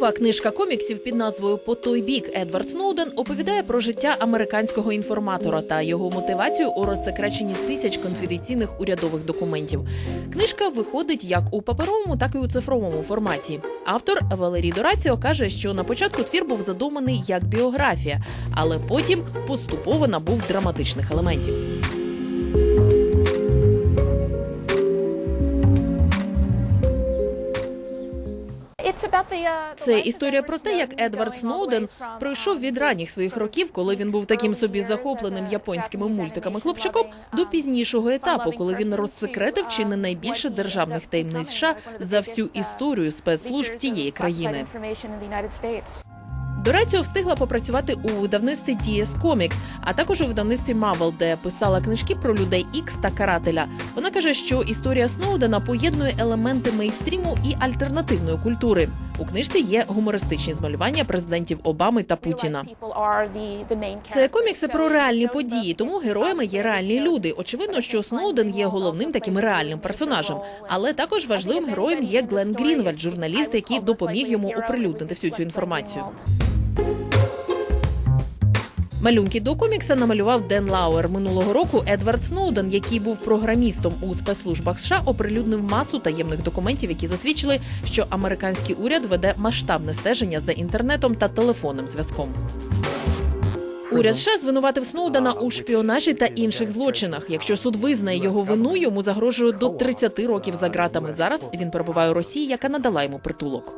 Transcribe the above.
Нова книжка коміксів під назвою По той бік Едвард Сноуден оповідає про життя американського інформатора та його мотивацію у розсекреченні тисяч конфіденційних урядових документів. Книжка виходить як у паперовому, так і у цифровому форматі. Автор Валерій Дораціо каже, що на початку твір був задуманий як біографія, але потім поступово набув драматичних елементів. Це історія про те, як Едвард Сноуден пройшов від ранніх своїх років, коли він був таким собі захопленим японськими мультиками хлопчиком, до пізнішого етапу, коли він розсекретив чи не найбільше державних таємниць США за всю історію спецслужб тієї країни. Дораціо встигла попрацювати у видавництві DS Comics, а також у видавництві Marvel, де писала книжки про людей Ікс та карателя. Вона каже, що історія Сноудена поєднує елементи мейстріму і альтернативної культури. У книжці є гумористичні змалювання президентів Обами та Путіна. Це комікси про реальні події, тому героями є реальні люди. Очевидно, що Сноуден є головним таким реальним персонажем, але також важливим героєм є Глен Грінвельд, журналіст, який допоміг йому оприлюднити всю цю інформацію. Малюнки до комікса намалював Ден Лауер. Минулого року Едвард Сноуден, який був програмістом у спецслужбах США, оприлюднив масу таємних документів, які засвідчили, що американський уряд веде масштабне стеження за інтернетом та телефонним зв'язком. Уряд США звинуватив Сноудена у шпіонажі та інших злочинах. Якщо суд визнає його вину, йому загрожує до 30 років за ґратами. Зараз він перебуває у Росії, яка надала йому притулок.